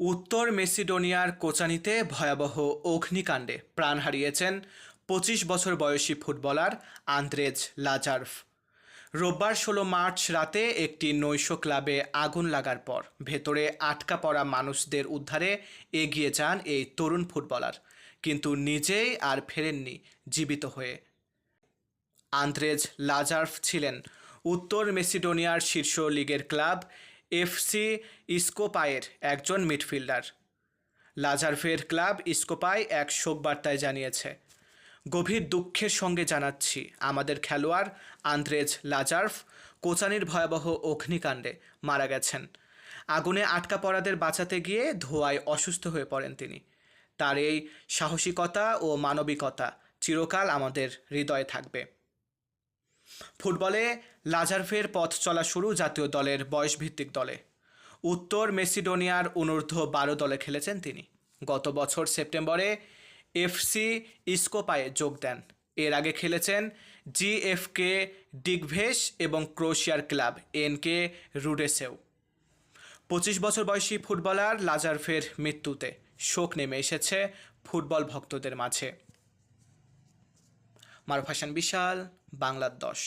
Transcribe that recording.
উত্তর মেসিডোনিয়ার কোচানিতে ভয়াবহ অগ্নিকাণ্ডে প্রাণ হারিয়েছেন পঁচিশ বছর বয়সী ফুটবলার আন্দ্রেজ লাজার্ভ রোববার ষোলো মার্চ রাতে একটি নৈশ ক্লাবে আগুন লাগার পর ভেতরে আটকা পড়া মানুষদের উদ্ধারে এগিয়ে যান এই তরুণ ফুটবলার, কিন্তু নিজেই আর ফেরেননি জীবিত হয়ে। আন্দ্রেজ লাজার্ভ ছিলেন উত্তর মেসিডোনিয়ার শীর্ষ লিগের ক্লাব এফসি ইস্কোপায়ের একজন মিডফিল্ডার। লাজার্ভের ক্লাব ইস্কোপাই এক শোকবার্তায় জানিয়েছে, গভীর দুঃখের সঙ্গে জানাচ্ছি আমাদের খেলোয়াড় আন্দ্রেজ লাজার্ভ কোচানির ভয়াবহ অগ্নিকাণ্ডে মারা গেছেন। আগুনে আটকা পড়াদের বাঁচাতে গিয়ে ধোঁয়ায় অসুস্থ হয়ে পড়েন তিনি। তার এই সাহসিকতা ও মানবিকতা চিরকাল আমাদের হৃদয়ে থাকবে। ফুটবলে লাজার্ভের পথ চলা শুরু জাতীয় দলের বয়সভিত্তিক দলে। উত্তর মেসিডোনিয়ার অনূর্ধ্ব বারো দলে খেলেছেন তিনি। গত বছর সেপ্টেম্বরে এফসি ইস্কোপায়ে যোগ দেন। এর আগে খেলেছেন জিএফকে ডিগভেস এবং ক্রোশিয়ার ক্লাব এনকে রুডেসেও। পঁচিশ বছর বয়সী ফুটবলার লাজার্ভের মৃত্যুতে শোক নেমে এসেছে ফুটবল ভক্তদের মাঝে। মারুফ হাসান বিশাল বাংলার দশ।